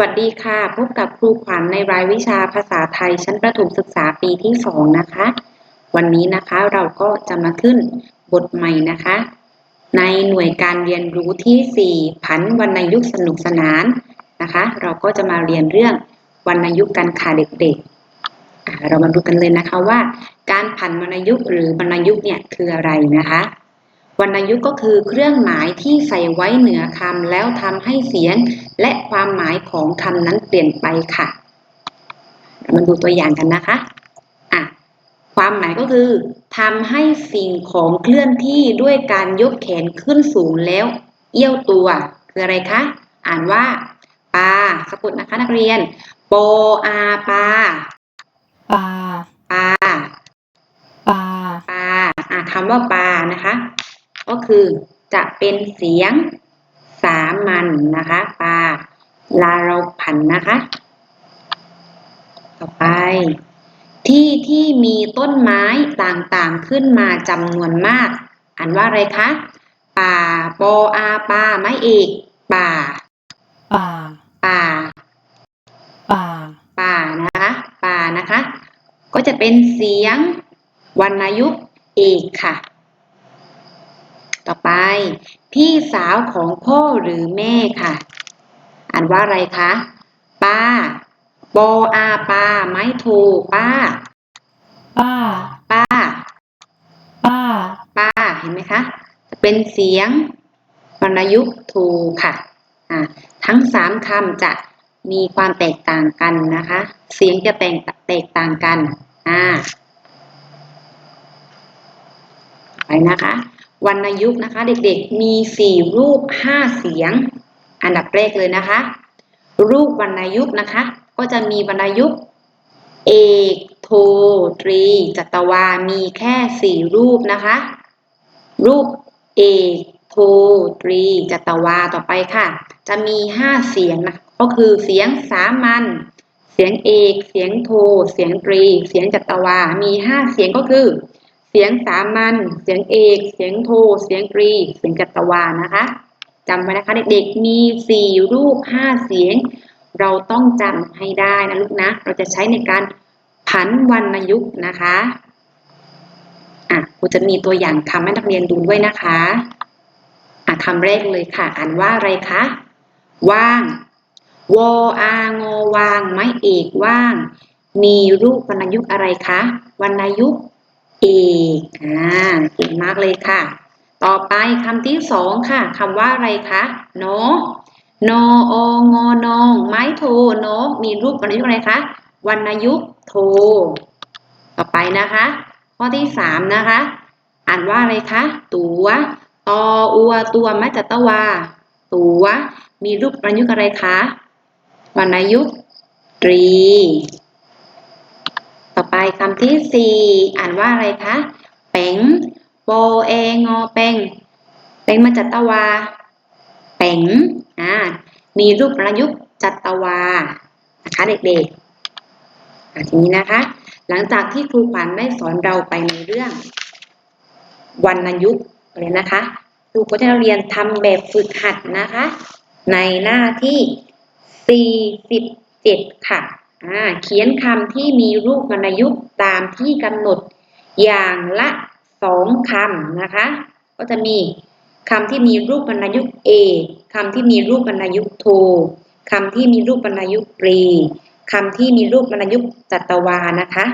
วัสดีค่ะ พบกับครูขวัญในรายวิชาภาษาไทยชั้นประถมศึกษาปีที่สองนะคะ วันนี้นะคะเราก็จะมาขึ้นบทใหม่นะคะ ในหน่วยการเรียนรู้ที่ 4 ผันวรรณยุกสนุกสนานนะคะ เราก็จะมาเรียนเรื่องวรรณยุกกันค่ะเด็กๆ เรามาดูกันเลยนะคะว่า การผันวรรณยุกหรือวรรณยุกเนี่ยคืออะไรนะคะ วรรณยุกต์ก็คือเครื่องหมายที่ใส่ไว้เหนือคำแล้วทำให้เสียง และความหมายของคำนั้นเปลี่ยนไปค่ะเรามาดูตัวอย่างกันนะคะอะความหมายก็คือทำให้สิ่งของเคลื่อนที่ด้วยการยกแขนขึ้นสูงแล้วเอี้ยวตัวคืออะไรคะ อ่านว่าปาสะกดนะคะนักเรียนโปอาปาปลาปาปลาปาอะคำว่าปานะคะ ก็คือจะเป็นเสียงสามัญนนะคะปาลาเราผันนะคะ ต่อไป ที่ที่มีต้นไม้ต่างๆขึ้นมาจำนวนมาก อ่านว่าอะไรคะ ป่าปออาปาไม้เอกป่า ป่า ป่า ป่า ป่านะคะ ป่านะคะ ก็จะเป็นเสียงวรรณยุกต์เอกค่ะ ต่อไป พี่สาวของพ่อหรือแม่ค่ะ อ่านว่าอะไรคะป้าปออาปาไม้โทป้า ป้า ป้า ป้า ป้า เห็นไหมคะ จะเป็นเสียงวรรณยุกต์โทค่ะ อ่า ทั้งสามคำจะมีความแตกต่างกันนะคะ เสียงจะแตกแตกต่างกัน อ่า ไปนะคะวรรณยุกต์นะคะ เด็กๆ มีสี่รูปห้าเสียง อันดับแรกเลยนะคะ รูปวรรณยุกต์นะคะ ก็จะมีวรรณยุกต์เอกโทตรีจัตวา มีแค่สี่รูปนะคะ รูปเอกโทตรีจัตวาต่อไปค่ะ จะมีห้าเสียงนะก็คือเสียงสามัญเสียงเอก เสียงโท เสียงตรี เสียงจัตวา มีห้าเสียงก็คือ เสียงสามัญ เสียงเอก เสียงโท เสียงตรี เสียงจัตวานะคะจำไว้นะคะเด็กๆมีสี่รูปห้าเสียง เราต้องจำให้ได้นะลูกนะ เราจะใช้ในการผันวรรณยุกต์นะคะอะครูจะมีตัวอย่างคำให้นักเรียนดูด้วยนะคะอะคำแรกเลยค่ะ อ่านว่าอะไรคะว่างวออางอวาง ไม้เอกว่าง มีรูปวรรณยุกต์อะไรคะวรรณยุกต์ อีกอ่าเก่งมากเลยค่ะ ต่อไปคำที่สองค่ะคำว่าอะไรคะโนโนโองอนองไม้โทโนมีรูปวรรณยุกต์อะไรคะวรรณยุกต์โทต่อไปนะคะ ข้อที่สามนะคะ อ่านว่าอะไรคะตัวตออัวตัวมัจจตวา ตัวมีรูปวรรณยุกต์อะไรคะวรรณยุกต์ตรี ต่อไปคำที่สี่อ่านว่าอะไรคะแป๋งโปเองอแปงแปงมาจัตวาแป๋งอ่ามีรูปวรรณยุกต์จัตวานะคะเด็กๆอะทีนี้นะคะ หลังจากที่ครูขวัญได้สอนเราไปในเรื่องวรรณยุกต์เลยนะคะครูก็จะเรียนทำแบบฝึกหัดนะคะ ในหน้าที่ 47 ค่ะอ่า เขียนคำที่มีรูปวรรณยุกต์ตามที่กำหนดอย่างละสองคำนะคะ ก็จะมีคำที่มีรูปวรรณยุกต์ A คำที่มีรูปวรรณยุกต์โทคำที่มีรูปวรรณยุกต์รีคำที่มีรูปวรรณยุกต์จัตวานะคะ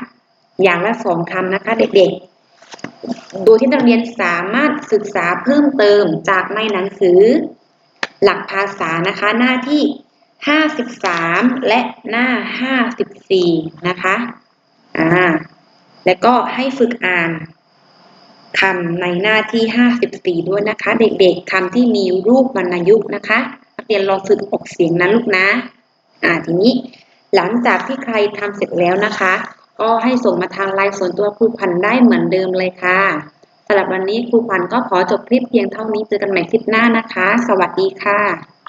อย่างละสองคำนะคะเด็กๆดยที่นักเรียนสามารถศึกษาเพิ่มเติมจากในหนังสือ หลักภาษานะคะหน้าที่ 53 และหน้า 54 นะคะอ่าแล้วก็ให้ฝึกอ่านคำในหน้าที่ 54 ด้วยนะคะ เด็กๆคำที่มีรูปวรรณยุกต์นะคะนักเรียนลองฝึกออกเสียงนะลูกนะอ่าทีนี้หลังจากที่ใครทำเสร็จแล้วนะคะ ก็ให้ส่งมาทางไลน์ส่วนตัวครูพันได้เหมือนเดิมเลยค่ะสำหรับวันนี้ครูพันก็ขอจบคลิปเพียงเท่านี้เจอกันใหม่คลิปหน้านะคะ สวัสดีค่ะ